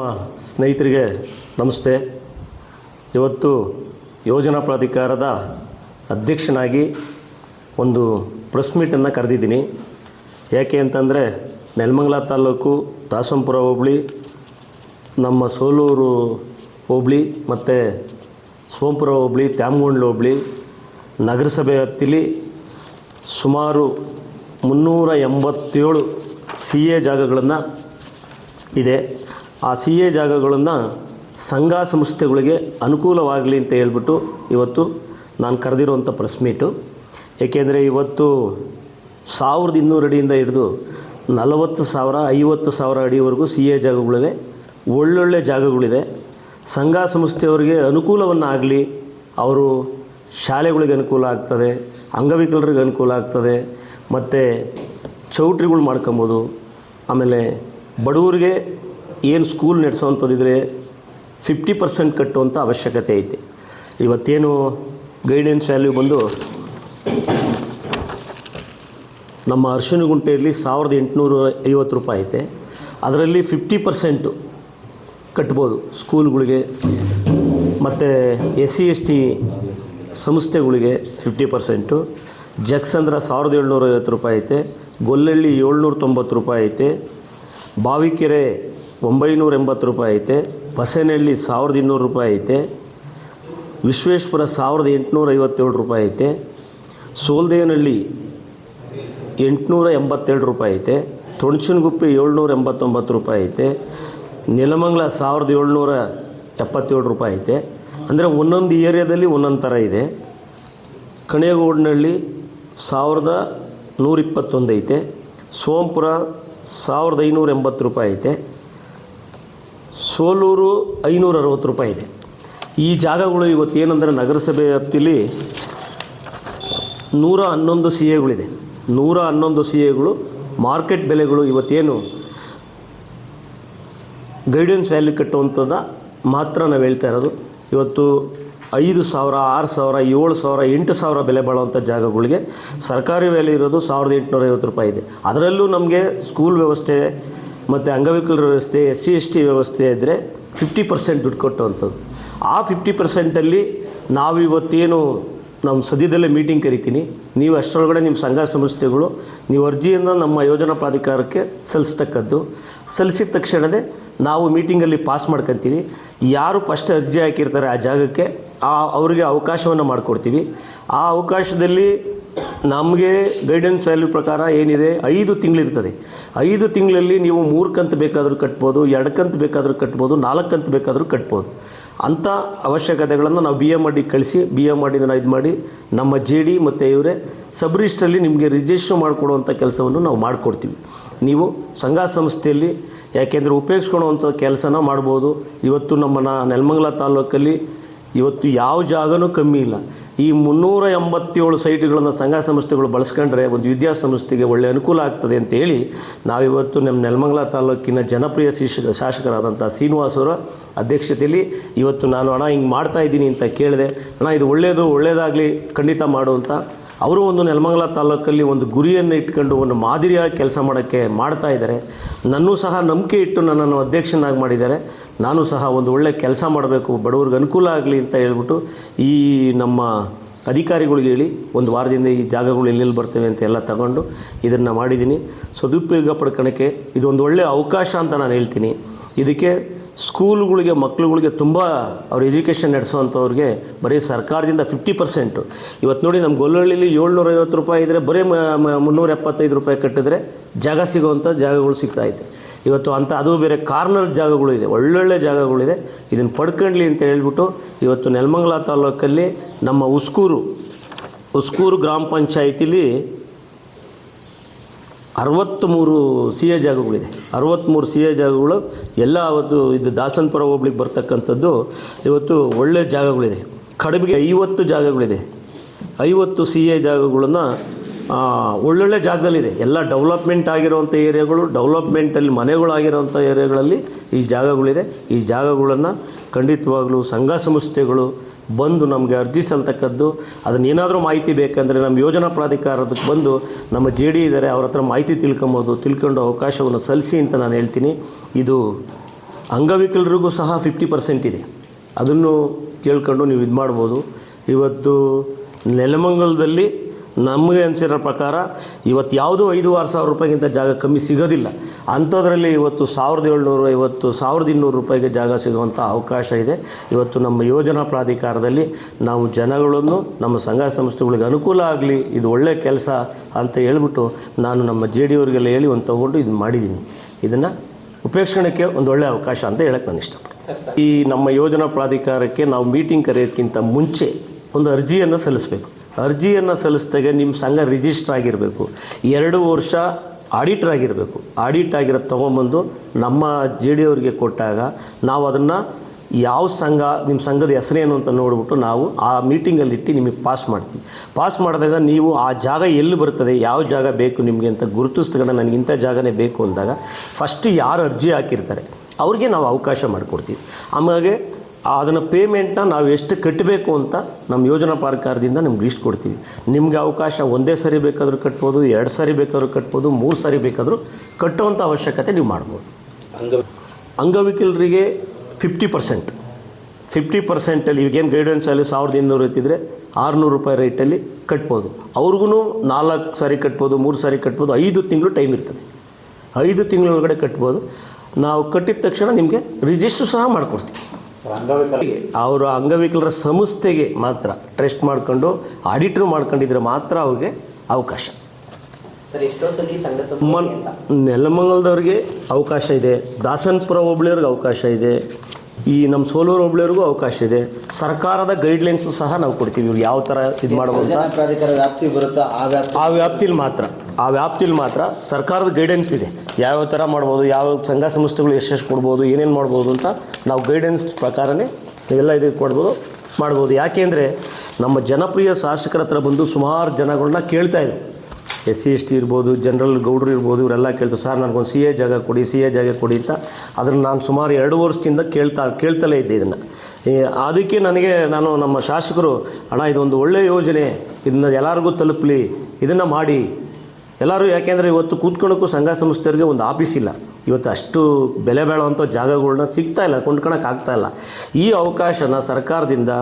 ಸ್ನೇಹಿತರಿಗೆ ನಮಸ್ತೆ. ಇವತ್ತು ಯೋಜನಾ ಪ್ರಾಧಿಕಾರದ ಅಧ್ಯಕ್ಷನಾಗಿ ಒಂದು ಪ್ರೆಸ್ ಮೀಟನ್ನು ಕರೆದಿದ್ದೀನಿ. ಯಾಕೆ ಅಂತಂದರೆ ನೆಲಮಂಗಲ ತಾಲೂಕು ದಾಸಂಪುರ ಹೋಬಳಿ, ನಮ್ಮ ಸೋಲೂರು ಹೋಬಳಿ ಮತ್ತು ಸೋಂಪುರ ಹೋಬಳಿ, ತ್ಯಾಮಗೊಂಡ್ಲು ಹೋಬಳಿ ನಗರಸಭೆ ವ್ಯಾಪ್ತಿಲಿ ಸುಮಾರು ಮುನ್ನೂರ ಎಂಬತ್ತೇಳು ಸಿ ಎ ಜಾಗಗಳನ್ನು ಇದೆ. ಆ ಸಿ ಎ ಜಾಗಗಳನ್ನು ಸಂಘ ಸಂಸ್ಥೆಗಳಿಗೆ ಅನುಕೂಲವಾಗಲಿ ಅಂತ ಹೇಳ್ಬಿಟ್ಟು ಇವತ್ತು ನಾನು ಕರೆದಿರುವಂಥ ಪ್ರೆಸ್ ಮೀಟು ಏಕೆಂದರೆ ಇವತ್ತು ಸಾವಿರದ ಇನ್ನೂರು ಅಡಿಯಿಂದ ಹಿಡಿದು ನಲವತ್ತು ಸಾವಿರ, ಐವತ್ತು ಸಾವಿರ ಅಡಿವರೆಗೂ ಸಿ ಎ ಜಾಗಗಳಿವೆ. ಒಳ್ಳೊಳ್ಳೆ ಜಾಗಗಳಿದೆ. ಸಂಘ ಸಂಸ್ಥೆಯವರಿಗೆ ಅನುಕೂಲವನ್ನು ಆಗಲಿ ಅವರು ಶಾಲೆಗಳಿಗೆ ಅನುಕೂಲ ಆಗ್ತದೆ, ಅಂಗವಿಕಲರಿಗೆ ಅನುಕೂಲ ಆಗ್ತದೆ, ಮತ್ತು ಚೌಟ್ರಿಗಳು ಮಾಡ್ಕೊಬೋದು. ಆಮೇಲೆ ಬಡವರಿಗೆ ಏನು ಸ್ಕೂಲ್ ನಡೆಸೋವಂಥದ್ದಿದ್ರೆ ಫಿಫ್ಟಿ ಪರ್ಸೆಂಟ್ ಕಟ್ಟುವಂಥ ಅವಶ್ಯಕತೆ ಐತೆ. ಇವತ್ತೇನು ಗೈಡೆನ್ಸ್ ವ್ಯಾಲ್ಯೂ ಬಂದು ನಮ್ಮ ಅರ್ಶಿನಗುಂಟೆಯಲ್ಲಿ ಸಾವಿರದ ಎಂಟುನೂರ ಐವತ್ತು ರೂಪಾಯಿ ಐತೆ. ಅದರಲ್ಲಿ ಫಿಫ್ಟಿ ಪರ್ಸೆಂಟು ಕಟ್ಬೋದು ಸ್ಕೂಲ್ಗಳಿಗೆ ಮತ್ತು ಎಸ್ ಸಿ ಎಸ್ ಟಿ ಸಂಸ್ಥೆಗಳಿಗೆ ಫಿಫ್ಟಿ ಪರ್ಸೆಂಟು ಜಕ್ಸಂದ್ರ ಸಾವಿರದ ಏಳ್ನೂರ ಐವತ್ತು ರೂಪಾಯಿ ಐತೆ. ಗೊಲ್ಲಳ್ಳಿ ಏಳ್ನೂರ ತೊಂಬತ್ತು ರೂಪಾಯಿ ಐತೆ. ಬಾವಿಕೆರೆ ಒಂಬೈನೂರ ಎಂಬತ್ತು ರೂಪಾಯಿ ಐತೆ. ಬಸೇನಹಳ್ಳಿ ಸಾವಿರದ ಇನ್ನೂರು ರೂಪಾಯಿ ಐತೆ. ವಿಶ್ವೇಶ್ವರ ಸಾವಿರದ ಎಂಟುನೂರ ಐವತ್ತೇಳು ರೂಪಾಯಿ ಐತೆ. ಸೋಲ್ದೇನಹಳ್ಳಿ ಎಂಟುನೂರ ಎಂಬತ್ತೇಳು ರೂಪಾಯಿ ಐತೆ. ತೊಣಚನಗುಪ್ಪೆ ಏಳ್ನೂರ ಎಂಬತ್ತೊಂಬತ್ತು ರೂಪಾಯಿ ಐತೆ. ನೆಲಮಂಗ್ಲ ಸಾವಿರದ ಏಳ್ನೂರ ಎಪ್ಪತ್ತೇಳು ರೂಪಾಯಿ ಐತೆ. ಅಂದರೆ ಒಂದೊಂದು ಏರಿಯಾದಲ್ಲಿ ಒಂದೊಂದು ಥರ ಇದೆ. ಕಣೇಗೌಡನಹಳ್ಳಿ ಸಾವಿರದ ನೂರಿಪ್ಪತ್ತೊಂದು ಐತೆ. ಸೋಂಪುರ ಸಾವಿರದ ಐನೂರ ಎಂಬತ್ತು ರೂಪಾಯಿ ಐತೆ. ಸೋಲೂರು ಐನೂರ ಅರವತ್ತು ರೂಪಾಯಿ ಇದೆ. ಈ ಜಾಗಗಳು ಇವತ್ತೇನೆಂದರೆ ನಗರಸಭೆ ವ್ಯಾಪ್ತಿಲಿ ನೂರ ಹನ್ನೊಂದು ಸಿ ಎಗಳಿದೆ ನೂರ ಹನ್ನೊಂದು ಸಿ ಎಗಳು ಮಾರ್ಕೆಟ್ ಬೆಲೆಗಳು ಇವತ್ತೇನು ಗೈಡೆನ್ಸ್ ವ್ಯಾಲ್ಯೂ ಕಟ್ಟುವಂಥದ್ದು ಮಾತ್ರ ನಾವು ಹೇಳ್ತಾ ಇರೋದು. ಇವತ್ತು ಐದು ಸಾವಿರ, ಆರು ಸಾವಿರ, ಏಳು ಸಾವಿರ, ಎಂಟು ಸಾವಿರ ಬೆಲೆ ಬಾಳುವಂಥ ಜಾಗಗಳಿಗೆ ಸರ್ಕಾರಿ ವ್ಯಾಲ್ಯೂ ಇರೋದು ಸಾವಿರದ ಎಂಟುನೂರ ಐವತ್ತು ರೂಪಾಯಿ ಇದೆ. ಅದರಲ್ಲೂ ನಮಗೆ ಸ್ಕೂಲ್ ವ್ಯವಸ್ಥೆ ಮತ್ತು ಅಂಗವಿಕಲರ ವ್ಯವಸ್ಥೆ, ಎಸ್ ಸಿ ಎಸ್ ಟಿ ವ್ಯವಸ್ಥೆ ಇದ್ದರೆ ಫಿಫ್ಟಿ ಪರ್ಸೆಂಟ್ ದುಡ್ಡು ಕೊಟ್ಟುವಂಥದ್ದು ಆ ಫಿಫ್ಟಿ ಪರ್ಸೆಂಟಲ್ಲಿ ನಾವು ಇವತ್ತೇನು ನಮ್ಮ ಸದ್ಯದಲ್ಲೇ ಮೀಟಿಂಗ್ ಕರಿತೀನಿ. ನೀವು ಅಷ್ಟರೊಳಗಡೆ ನಿಮ್ಮ ಸಂಘ ಸಂಸ್ಥೆಗಳು, ನೀವು ಅರ್ಜಿಯನ್ನು ನಮ್ಮ ಯೋಜನಾ ಪ್ರಾಧಿಕಾರಕ್ಕೆ ಸಲ್ಲಿಸ್ತಕ್ಕದ್ದು. ಸಲ್ಲಿಸಿದ ತಕ್ಷಣವೇ ನಾವು ಮೀಟಿಂಗಲ್ಲಿ ಪಾಸ್ ಮಾಡ್ಕೊತೀವಿ. ಯಾರು ಫಸ್ಟ್ ಅರ್ಜಿ ಹಾಕಿರ್ತಾರೆ ಆ ಜಾಗಕ್ಕೆ, ಆ ಅವರಿಗೆ ಅವಕಾಶವನ್ನು ಮಾಡಿಕೊಡ್ತೀವಿ. ಆ ಅವಕಾಶದಲ್ಲಿ ನಮಗೆ ಗೈಡೆನ್ಸ್ ವ್ಯಾಲ್ಯೂ ಪ್ರಕಾರ ಏನಿದೆ? ಐದು ತಿಂಗಳಿರ್ತದೆ. ಐದು ತಿಂಗಳಲ್ಲಿ ನೀವು ಮೂರು ಕಂತು ಬೇಕಾದರೂ ಕಟ್ಬೋದು ಎರಡು ಕಂತು ಬೇಕಾದರೂ ಕಟ್ಬೋದು ನಾಲ್ಕು ಕಂತು ಬೇಕಾದರೂ ಕಟ್ಬೋದು. ಅಂಥ ಅವಶ್ಯಕತೆಗಳನ್ನು ನಾವು ಬಿ ಎಂ ಮಾಡಿ ಕಳಿಸಿ ಬಿ ಎಂ ಮಾಡಿದನ್ನು ಇದು ಮಾಡಿ ನಮ್ಮ ಜೆ ಡಿ ಮತ್ತು ಇವರೇ ಸಬ್ ರಿಜಿಸ್ಟ್ರಲ್ಲಿ ನಿಮಗೆ ರಿಜಿಸ್ಟ್ರ್ ಮಾಡಿಕೊಡುವಂಥ ಕೆಲಸವನ್ನು ನಾವು ಮಾಡಿಕೊಡ್ತೀವಿ. ನೀವು ಸಂಘ ಸಂಸ್ಥೆಯಲ್ಲಿ ಯಾಕೆಂದರೆ ಉಪಯೋಗಿಸ್ಕೊಳ್ಳುವಂಥ ಕೆಲಸನ ಮಾಡ್ಬೋದು. ಇವತ್ತು ನಮ್ಮ ನೆಲಮಂಗಲ ತಾಲೂಕಲ್ಲಿ ಇವತ್ತು ಯಾವ ಜಾಗನೂ ಕಮ್ಮಿ ಇಲ್ಲ. ಈ ಮುನ್ನೂರ ಎಂಬತ್ತೇಳು ಸೈಟ್ಗಳನ್ನು ಸಂಘ ಸಂಸ್ಥೆಗಳು ಬಳಸ್ಕೊಂಡ್ರೆ ಒಂದು ವಿದ್ಯಾಸಂಸ್ಥೆಗೆ ಒಳ್ಳೆ ಅನುಕೂಲ ಆಗ್ತದೆ ಅಂತ ಹೇಳಿ ನಾವಿವತ್ತು ನಮ್ಮ ನೆಲಮಂಗಲ ತಾಲೂಕಿನ ಜನಪ್ರಿಯ ಶಿಕ್ಷಕ ಶಾಸಕರಾದಂಥ ಶ್ರೀನಿವಾಸವರ ಅಧ್ಯಕ್ಷತೆಯಲ್ಲಿ ಇವತ್ತು ನಾನು ಹಣ ಹಿಂಗೆ ಮಾಡ್ತಾ ಇದ್ದೀನಿ ಅಂತ ಕೇಳಿದೆ. ಅಣ್ಣ, ಇದು ಒಳ್ಳೆಯದು ಒಳ್ಳೆಯದಾಗಲಿ ಖಂಡಿತ ಮಾಡು ಅಂತ ಅವರು ಒಂದು ನೆಲಮಂಗಲ ತಾಲೂಕಲ್ಲಿ ಒಂದು ಗುರಿಯನ್ನು ಇಟ್ಕೊಂಡು ಒಂದು ಮಾದರಿಯಾಗಿ ಕೆಲಸ ಮಾಡೋಕ್ಕೆ ಮಾಡ್ತಾ ಇದ್ದಾರೆ. ನನ್ನೂ ಸಹ ನಂಬಿಕೆ ಇಟ್ಟು ನನ್ನನ್ನು ಅಧ್ಯಕ್ಷನಾಗಿ ಮಾಡಿದ್ದಾರೆ. ನಾನು ಸಹ ಒಂದು ಒಳ್ಳೆ ಕೆಲಸ ಮಾಡಬೇಕು, ಬಡವ್ರಿಗೆ ಅನುಕೂಲ ಆಗಲಿ ಅಂತ ಹೇಳ್ಬಿಟ್ಟು ಈ ನಮ್ಮ ಅಧಿಕಾರಿಗಳಿಗೆ ಹೇಳಿ ಒಂದು ವಾರದಿಂದ ಈ ಜಾಗಗಳು ಎಲ್ಲೆಲ್ಲಿ ಬರ್ತವೆ ಅಂತ ಎಲ್ಲ ತಗೊಂಡು ಇದನ್ನು ಮಾಡಿದ್ದೀನಿ. ಸದುಪಯೋಗ ಪಡ್ಕೊಳಕ್ಕೆ ಇದೊಂದು ಒಳ್ಳೆಯ ಅವಕಾಶ ಅಂತ ನಾನು ಹೇಳ್ತೀನಿ. ಇದಕ್ಕೆ ಸ್ಕೂಲ್ಗಳಿಗೆ, ಮಕ್ಳುಗಳಿಗೆ ತುಂಬ ಅವ್ರ ಎಜುಕೇಷನ್ ನಡೆಸುವಂಥವ್ರಿಗೆ ಬರೀ ಸರ್ಕಾರದಿಂದ ಫಿಫ್ಟಿ ಪರ್ಸೆಂಟು ಇವತ್ತು ನೋಡಿ ನಮ್ಮ ಗೊಲ್ಲಹಳ್ಳಿಲಿ ಏಳ್ನೂರೈವತ್ತು ರೂಪಾಯಿ ಇದ್ದರೆ ಬರೀ ಮುನ್ನೂರ ಎಪ್ಪತ್ತೈದು ರೂಪಾಯಿ ಕಟ್ಟಿದ್ರೆ ಜಾಗ ಸಿಗೋವಂಥ ಜಾಗಗಳು ಸಿಗ್ತಾ ಐತೆ ಇವತ್ತು ಅಂಥ ಅದು ಬೇರೆ ಕಾರ್ನರ್ ಜಾಗಗಳು ಇದೆ, ಒಳ್ಳೊಳ್ಳೆ ಜಾಗಗಳಿದೆ ಇದನ್ನು ಪಡ್ಕೊಂಡ್ಲಿ ಅಂತ ಹೇಳ್ಬಿಟ್ಟು ಇವತ್ತು ನೆಲಮಂಗಲ ತಾಲೂಕಲ್ಲಿ ನಮ್ಮ ಉಸ್ಕೂರು ಉಸ್ಕೂರು ಗ್ರಾಮ ಪಂಚಾಯತಿಲಿ ಅರವತ್ತ್ಮೂರು ಸಿ ಎ ಜಾಗಗಳಿದೆ. ಅರವತ್ತ್ಮೂರು ಸಿ ಎ ಜಾಗಗಳು ಎಲ್ಲ ಅವತ್ತು ಇದು ದಾಸನಪುರ ಹೋಗ್ಲಿಕ್ಕೆ ಬರ್ತಕ್ಕಂಥದ್ದು ಇವತ್ತು ಒಳ್ಳೆಯ ಜಾಗಗಳಿದೆ. ಕಡಬಿಗೆ ಐವತ್ತು ಜಾಗಗಳಿದೆ. ಐವತ್ತು ಸಿ ಎ ಜಾಗಗಳನ್ನು ಒಳ್ಳೊಳ್ಳೆ ಜಾಗದಲ್ಲಿದೆ. ಎಲ್ಲ ಡೆವಲಪ್ಮೆಂಟ್ ಆಗಿರುವಂಥ ಏರಿಯಾಗಳು, ಡೆವಲಪ್ಮೆಂಟಲ್ಲಿ ಮನೆಗಳಾಗಿರುವಂಥ ಏರಿಯಾಗಳಲ್ಲಿ ಈ ಜಾಗಗಳಿದೆ. ಈ ಜಾಗಗಳನ್ನು ಖಂಡಿತವಾಗಲೂ ಸಂಘ ಸಂಸ್ಥೆಗಳು ಬಂದು ನಮಗೆ ಅರ್ಜಿ ಸಲ್ತಕ್ಕದ್ದು ಅದನ್ನ ಏನಾದರೂ ಮಾಹಿತಿ ಬೇಕಂದರೆ ನಮ್ಮ ಯೋಜನಾ ಪ್ರಾಧಿಕಾರದಕ್ಕೆ ಬಂದು ನಮ್ಮ ಜೆ ಡಿ ಇದ್ದಾರೆ ಅವ್ರ ಹತ್ರ ಮಾಹಿತಿ ತಿಳ್ಕೊಬೋದು, ತಿಳ್ಕೊಂಡು ಅವಕಾಶವನ್ನು ಸಲ್ಲಿಸಿ ಅಂತ ನಾನು ಹೇಳ್ತೀನಿ. ಇದು ಅಂಗವಿಕಲರಿಗೂ ಸಹ ಫಿಫ್ಟಿ ಪರ್ಸೆಂಟ್ ಇದೆ. ಅದನ್ನು ಕೇಳ್ಕೊಂಡು ನೀವು ಇದು ಮಾಡ್ಬೋದು ಇವತ್ತು ನೆಲಮಂಗಲದಲ್ಲಿ ನಮಗೆ ಅನಿಸಿರೋ ಪ್ರಕಾರ ಇವತ್ತು ಯಾವುದೂ ಐದು ಆರು ಸಾವಿರ ರೂಪಾಯಿಗಿಂತ ಜಾಗ ಕಮ್ಮಿ ಸಿಗೋದಿಲ್ಲ. ಅಂಥದ್ರಲ್ಲಿ ಇವತ್ತು ಸಾವಿರದ ಏಳ್ನೂರು ಐವತ್ತು ಸಾವಿರದ ಇನ್ನೂರು ರೂಪಾಯಿಗೆ ಜಾಗ ಸಿಗುವಂಥ ಅವಕಾಶ ಇದೆ. ಇವತ್ತು ನಮ್ಮ ಯೋಜನಾ ಪ್ರಾಧಿಕಾರದಲ್ಲಿ ನಾವು ಜನಗಳನ್ನು ನಮ್ಮ ಸಂಘ ಸಂಸ್ಥೆಗಳಿಗೆ ಅನುಕೂಲ ಆಗಲಿ ಇದು ಒಳ್ಳೆಯ ಕೆಲಸ ಅಂತ ಹೇಳ್ಬಿಟ್ಟು ನಾನು ನಮ್ಮ ಜೆ ಡಿ ಅವರಿಗೆಲ್ಲ ಹೇಳಿ ಒಂದು ತೊಗೊಂಡು ಇದು ಮಾಡಿದ್ದೀನಿ. ಇದನ್ನು ಉಪೇಕ್ಷಣಕ್ಕೆ ಒಂದು ಒಳ್ಳೆಯ ಅವಕಾಶ ಅಂತ ಹೇಳಕ್ಕೆ ನಾನು ಇಷ್ಟಪಡ್ತೀನಿ. ಈ ನಮ್ಮ ಯೋಜನಾ ಪ್ರಾಧಿಕಾರಕ್ಕೆ ನಾವು ಮೀಟಿಂಗ್ ಕರೆಯೋದಕ್ಕಿಂತ ಮುಂಚೆ ಒಂದು ಅರ್ಜಿಯನ್ನು ಸಲ್ಲಿಸಬೇಕು. ಅರ್ಜಿಯನ್ನು ಸಲ್ಲಿಸಿದಾಗ ನಿಮ್ಮ ಸಂಘ ರಿಜಿಸ್ಟರ್ ಆಗಿರಬೇಕು. ಎರಡು ವರ್ಷ ಆಡಿಟರ್ ಆಗಿರಬೇಕು. ಆಡಿಟ್ ಆಗಿರೋದು ತೊಗೊಂಬಂದು ನಮ್ಮ ಜೆ ಡಿ ಅವರಿಗೆ ಕೊಟ್ಟಾಗ ನಾವು ಅದನ್ನು ಯಾವ ಸಂಘ ನಿಮ್ಮ ಸಂಘದ ಹೆಸರೇನು ಅಂತ ನೋಡಿಬಿಟ್ಟು ನಾವು ಆ ಮೀಟಿಂಗಲ್ಲಿ ಇಟ್ಟು ನಿಮಗೆ ಪಾಸ್ ಮಾಡ್ತೀವಿ. ಪಾಸ್ ಮಾಡಿದಾಗ ನೀವು ಆ ಜಾಗ ಎಲ್ಲಿ ಬರ್ತದೆ, ಯಾವ ಜಾಗ ಬೇಕು ನಿಮಗೆ ಅಂತ ಗುರುತಿಸ್ಕೊಂಡು ನನಗೆ ಇಂಥ ಜಾಗನೇ ಬೇಕು ಅಂದಾಗ ಫಸ್ಟ್ ಯಾರು ಅರ್ಜಿ ಹಾಕಿರ್ತಾರೆ, ಅವ್ರಿಗೆ ನಾವು ಅವಕಾಶ ಮಾಡಿಕೊಡ್ತೀವಿ. ಆಮೇಲೆ ಅದನ್ನು ಪೇಮೆಂಟ್ನ ನಾವು ಎಷ್ಟು ಕಟ್ಟಬೇಕು ಅಂತ ನಮ್ಮ ಯೋಜನಾ ಪ್ರಕಾರದಿಂದ ನಿಮ್ಗೆ ಲಿಸ್ಟ್ ಕೊಡ್ತೀವಿ. ನಿಮಗೆ ಅವಕಾಶ ಒಂದೇ ಸರಿ ಬೇಕಾದರೂ ಕಟ್ಬೋದು, ಎರಡು ಸಾರಿ ಬೇಕಾದರೂ ಕಟ್ಬೋದು, ಮೂರು ಸಾರಿ ಬೇಕಾದರೂ ಕಟ್ಟುವಂಥ ಅವಶ್ಯಕತೆ ನೀವು ಮಾಡ್ಬೋದು. ಅಂಗವಿಕಲರಿಗೆ ಫಿಫ್ಟಿ ಪರ್ಸೆಂಟ್ ಫಿಫ್ಟಿ ಪರ್ಸೆಂಟಲ್ಲಿ ಈಗೇನು ಗೈಡೆನ್ಸಲ್ಲಿ ಸಾವಿರದ ಇನ್ನೂರು ಇತ್ತಿದ್ರೆ ಆರುನೂರು ರೂಪಾಯಿ ರೇಟಲ್ಲಿ ಕಟ್ಬೋದು. ಅವ್ರಿಗೂ ನಾಲ್ಕು ಸಾರಿ ಕಟ್ಬೋದು, ಮೂರು ಸಾರಿ ಕಟ್ಬೋದು, ಐದು ತಿಂಗಳು ಟೈಮ್ ಇರ್ತದೆ. ಐದು ತಿಂಗಳೊಳಗಡೆ ಕಟ್ಬೋದು. ನಾವು ಕಟ್ಟಿದ ತಕ್ಷಣ ನಿಮಗೆ ರಿಜಿಸ್ಟ್ರ್ ಸಹ ಮಾಡಿಕೊಡ್ತೀವಿ. ಅವರು ಅಂಗವಿಕಲರ ಸಂಸ್ಥೆಗೆ ಮಾತ್ರ ಟ್ರೆಸ್ಟ್ ಮಾಡ್ಕೊಂಡು ಆಡಿಟ್ರು ಮಾಡ್ಕೊಂಡಿದ್ರೆ ಮಾತ್ರ ಅವ್ರಿಗೆ ಅವಕಾಶ. ನೆಲಮಂಗಲದವ್ರಿಗೆ ಅವಕಾಶ ಇದೆ. ದಾಸನ್ಪುರ ಹೋಬಳಿಯವ್ರಿಗೆ ಅವಕಾಶ ಇದೆ. ಈ ನಮ್ಮ ಸೋಲೂರು ಹೋಬಳಿಯವ್ರಿಗೂ ಅವಕಾಶ ಇದೆ. ಸರ್ಕಾರದ ಗೈಡ್ಲೈನ್ಸು ಸಹ ನಾವು ಕೊಡ್ತೀವಿ. ಇವ್ರಿಗೆ ಯಾವ ಥರ ಇದು ಮಾಡ್ಬೋದು ಆ ವ್ಯಾಪ್ತಿಯಲ್ಲಿ ಆ ವ್ಯಾಪ್ತಿಲಿ ಮಾತ್ರ. ಆ ವ್ಯಾಪ್ತಿಲಿ ಮಾತ್ರ ಸರ್ಕಾರದ ಗೈಡೆನ್ಸ್ ಇದೆ. ಯಾವ್ಯಾವ ಥರ ಮಾಡ್ಬೋದು, ಯಾವ ಸಂಘ ಸಂಸ್ಥೆಗಳು ಎಷ್ಟೆಷ್ಟು ಕೊಡ್ಬೋದು, ಏನೇನು ಮಾಡ್ಬೋದು ಅಂತ ನಾವು ಗೈಡೆನ್ಸ್ ಪ್ರಕಾರನೇ ಇದೆಲ್ಲ ಇದಕ್ಕೆ ಕೊಡ್ಬೋದು, ಮಾಡ್ಬೋದು. ಯಾಕೆಂದರೆ ನಮ್ಮ ಜನಪ್ರಿಯ ಶಾಸಕರ ಹತ್ರ ಬಂದು ಸುಮಾರು ಜನಗಳನ್ನ ಕೇಳ್ತಾ ಇದ್ರು. ಎಸ್ ಸಿ, ಎಸ್ ಟಿ ಇರ್ಬೋದು, ಜನರಲ್ ಗೌಡ್ರು ಇರ್ಬೋದು, ಇವರೆಲ್ಲ ಕೇಳ್ತಾರೆ ಸರ್, ನನಗೊಂದು ಸಿ ಎ ಜಾಗ ಕೊಡಿ, ಸಿ ಎ ಜಾಗ ಕೊಡಿ ಅಂತ. ಅದನ್ನು ನಾನು ಸುಮಾರು ಎರಡು ವರ್ಷದಿಂದ ಕೇಳ್ತಾ, ಕೇಳ್ತಲೇ ಇದ್ದೆ ಇದನ್ನು. ಅದಕ್ಕೆ ನನಗೆ ನಾನು ನಮ್ಮ ಶಾಸಕರು, ಅಣ್ಣ, ಇದೊಂದು ಒಳ್ಳೆಯ ಯೋಜನೆ. ಇದನ್ನ ಎಲ್ಲರಿಗೂ ತಲುಪಲಿ. ಇದನ್ನು ಮಾಡಿ. ಎಲ್ಲರೂ ಯಾಕೆಂದರೆ ಇವತ್ತು ಕೂತ್ಕೊಳ್ಳೋಕ್ಕೂ ಸಂಘ ಸಂಸ್ಥೆಯವ್ರಿಗೆ ಒಂದು ಆಫೀಸ್ ಇಲ್ಲ. ಇವತ್ತು ಅಷ್ಟು ಬೆಲೆ ಬಾಳುವಂಥ ಜಾಗಗಳನ್ನ ಸಿಗ್ತಾ ಇಲ್ಲ ಕೊಂಡ್ಕೊಳಕ್ಕೆ ಆಗ್ತಾ ಇಲ್ಲ. ಈ ಅವಕಾಶನ ಸರ್ಕಾರದಿಂದ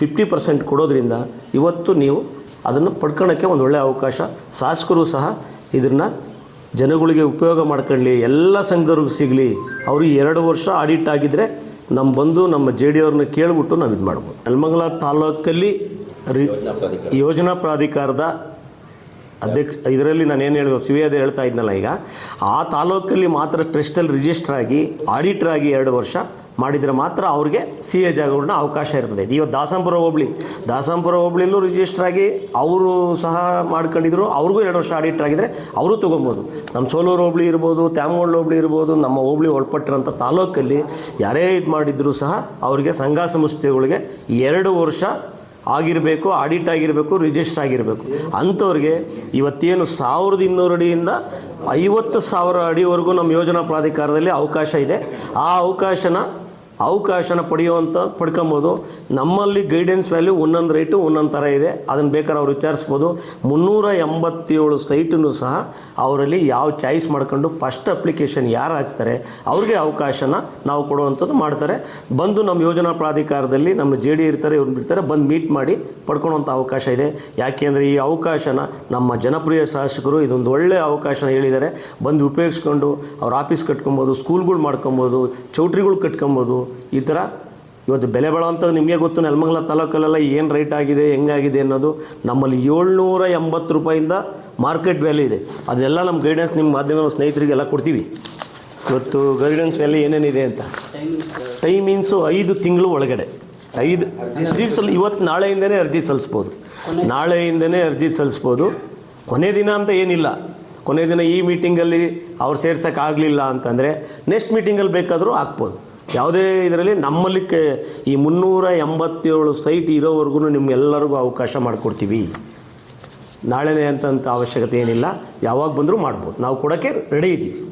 ಫಿಫ್ಟಿ ಪರ್ಸೆಂಟ್ ಕೊಡೋದ್ರಿಂದ ಇವತ್ತು ನೀವು ಅದನ್ನು ಪಡ್ಕೊಳ್ಳೋಕ್ಕೆ ಒಂದು ಒಳ್ಳೆಯ ಅವಕಾಶ. ಶಾಸಕರು ಸಹ ಇದನ್ನು ಜನಗಳಿಗೆ ಉಪಯೋಗ ಮಾಡ್ಕೊಳ್ಳಿ, ಎಲ್ಲ ಸಂಘದವ್ರಿಗೂ ಸಿಗಲಿ. ಅವರು ಎರಡು ವರ್ಷ ಆಡಿಟ್ ಆಗಿದ್ದರೆ ನಮ್ಮ ಬಂದು ನಮ್ಮ ಜೆ ಡಿ ಅವ್ರನ್ನ ಕೇಳಿಬಿಟ್ಟು ನಾವು ಇದು ಮಾಡ್ಬೋದು ನೆಲಮಂಗಲ ತಾಲೂಕಲ್ಲಿ ರಿ ಯೋಜನಾ ಪ್ರಾಧಿಕಾರದ ಅಧ್ಯಕ್ಷ ಇದರಲ್ಲಿ ನಾನು ಏನು ಹೇಳಿದ್ರು ಅದೇ ಹೇಳ್ತಾ ಇದ್ನಲ್ಲ ಈಗ, ಆ ತಾಲೂಕಲ್ಲಿ ಮಾತ್ರ ಟ್ರಸ್ಟಲ್ಲಿ ರಿಜಿಸ್ಟರ್ ಆಗಿ ಆಡಿಟರ್ ಆಗಿ ಎರಡು ವರ್ಷ ಮಾಡಿದರೆ ಮಾತ್ರ ಅವ್ರಿಗೆ ಸಿ ಎ ಜಾಗಗಳನ್ನ ಅವಕಾಶ ಇರ್ತದೆ. ಇವತ್ತು ದಾಸಂಪುರ ಹೋಬಳಿ. ದಾಸಂಪುರ ಹೋಬಳಿಲೂ ರಿಜಿಸ್ಟರ್ ಆಗಿ ಅವರು ಸಹ ಮಾಡ್ಕೊಂಡಿದ್ರು, ಅವ್ರಿಗೂ ಎರಡು ವರ್ಷ ಆಡಿಟರ್ ಆಗಿದ್ರೆ ಅವರು ತೊಗೊಬೋದು. ನಮ್ಮ ಸೋಲೂರು ಹೋಬಳಿ ಇರ್ಬೋದು ತ್ಯಾಮೋಳ್ ಹೋಬಳಿ ಇರ್ಬೋದು, ನಮ್ಮ ಹೋಬಳಿ ಒಳಪಟ್ಟಿರೋಂಥ ತಾಲೂಕಲ್ಲಿ ಯಾರೇ ಇದು ಮಾಡಿದ್ರು ಸಹ ಅವರಿಗೆ ಸಂಘ ಸಂಸ್ಥೆಗಳಿಗೆ ಎರಡು ವರ್ಷ ಆಗಿರಬೇಕು ಆಡಿಟ್ ಆಗಿರಬೇಕು ರಿಜಿಸ್ಟರ್ ಆಗಿರಬೇಕು. ಅಂಥವ್ರಿಗೆ ಇವತ್ತೇನು ಸಾವಿರದ ಇನ್ನೂರು ಅಡಿಯಿಂದ ಐವತ್ತು ಸಾವಿರ ಅಡಿವರೆಗೂ ನಮ್ಮ ಯೋಜನಾ ಪ್ರಾಧಿಕಾರದಲ್ಲಿ ಅವಕಾಶ ಇದೆ. ಆ ಅವಕಾಶನ ಅವಕಾಶನ ಪಡೆಯುವಂಥ ಪಡ್ಕೊಬೋದು. ನಮ್ಮಲ್ಲಿ ಗೈಡೆನ್ಸ್ ವ್ಯಾಲ್ಯೂ ಒಂದೊಂದು ರೇಟು ಒಂದೊಂದು ಥರ ಇದೆ. ಅದನ್ನು ಬೇಕಾದ್ರೆ ಅವ್ರು ವಿಚಾರಿಸ್ಬೋದು. ಮುನ್ನೂರ ಎಂಬತ್ತೇಳು ಸೈಟನ್ನು ಸಹ ಅವರಲ್ಲಿ ಯಾವ ಚಾಯ್ಸ್ ಮಾಡ್ಕೊಂಡು ಫಸ್ಟ್ ಅಪ್ಲಿಕೇಶನ್ ಯಾರು ಹಾಕ್ತಾರೆ, ಅವ್ರಿಗೆ ಅವಕಾಶನ ನಾವು ಕೊಡುವಂಥದ್ದು ಮಾಡ್ತಾರೆ. ಬಂದು ನಮ್ಮ ಯೋಜನಾ ಪ್ರಾಧಿಕಾರದಲ್ಲಿ ನಮ್ಮ ಜೆ ಡಿ ಇರ್ತಾರೆ, ಇವ್ರು ಬಿಡ್ತಾರೆ ಬಂದು ಮೀಟ್ ಮಾಡಿ ಪಡ್ಕೊಳ್ಳುವಂಥ ಅವಕಾಶ ಇದೆ. ಯಾಕೆಂದರೆ ಈ ಅವಕಾಶನ ನಮ್ಮ ಜನಪ್ರಿಯ ಶಾಸಕರು ಇದೊಂದು ಒಳ್ಳೆಯ ಅವಕಾಶನ ಹೇಳಿದ್ದಾರೆ. ಬಂದು ಉಪಯೋಗಿಸ್ಕೊಂಡು ಅವ್ರ ಆಫೀಸ್ ಕಟ್ಕೊಬೋದು ಸ್ಕೂಲ್ಗಳು ಮಾಡ್ಕೊಬೋದು ಚೌಟ್ರಿಗಳು ಕಟ್ಕೊಬೋದು ಈ ಥರ ಇವತ್ತು ಬೆಲೆ ಬಾಳುವಂಥ ನಿಮಗೆ ಗೊತ್ತು, ನೆಲಮಂಗಲ ತಾಲೂಕಲ್ಲೆಲ್ಲ ಏನು ರೇಟ್ ಆಗಿದೆ, ಹೆಂಗಾಗಿದೆ ಅನ್ನೋದು ನಮ್ಮಲ್ಲಿ ಏಳ್ನೂರ ಎಂಬತ್ತು ರೂಪಾಯಿಂದ ಮಾರ್ಕೆಟ್ ವ್ಯಾಲ್ಯೂ ಇದೆ. ಅದೆಲ್ಲ ನಮ್ಮ ಗೈಡೆನ್ಸ್ ನಿಮ್ಮ ಮಾಧ್ಯಮ ಸ್ನೇಹಿತರಿಗೆಲ್ಲ ಕೊಡ್ತೀವಿ. ಇವತ್ತು ಗೈಡೆನ್ಸ್ ವ್ಯಾಲ್ಯೂ ಏನೇನಿದೆ ಅಂತ? ಟೈಮಿಂಗ್ಸು ಐದು ತಿಂಗಳು ಒಳಗಡೆ. ಐದು ಅರ್ಜಿ ಸಲ್, ಇವತ್ತು ನಾಳೆಯಿಂದನೇ ಅರ್ಜಿ ಸಲ್ಲಿಸ್ಬೋದು. ನಾಳೆಯಿಂದನೇ ಅರ್ಜಿ ಸಲ್ಲಿಸ್ಬೋದು. ಕೊನೆ ದಿನ ಅಂತ ಏನಿಲ್ಲ. ಕೊನೆ ದಿನ ಈ ಮೀಟಿಂಗಲ್ಲಿ ಅವ್ರು ಸೇರ್ಸೋಕ್ಕಾಗಲಿಲ್ಲ ಅಂತಂದರೆ ನೆಕ್ಸ್ಟ್ ಮೀಟಿಂಗಲ್ಲಿ ಬೇಕಾದರೂ ಹಾಕ್ಬೋದು. ಯಾವುದೇ ಇದರಲ್ಲಿ ನಮ್ಮಲ್ಲಿ ಈ ಮುನ್ನೂರ ಎಂಬತ್ತೇಳು ಸೈಟ್ ಇರೋವರೆಗೂ ನಿಮ್ಗೆಲ್ಲರಿಗೂ ಅವಕಾಶ ಮಾಡಿಕೊಡ್ತೀವಿ. ನಾಳೆನೇ ಅಂತಂತ ಅವಶ್ಯಕತೆ ಏನಿಲ್ಲ. ಯಾವಾಗ ಬಂದರೂ ಮಾಡ್ಬೋದು. ನಾವು ಕೊಡೋಕ್ಕೆ ರೆಡಿ ಇದ್ದೀವಿ.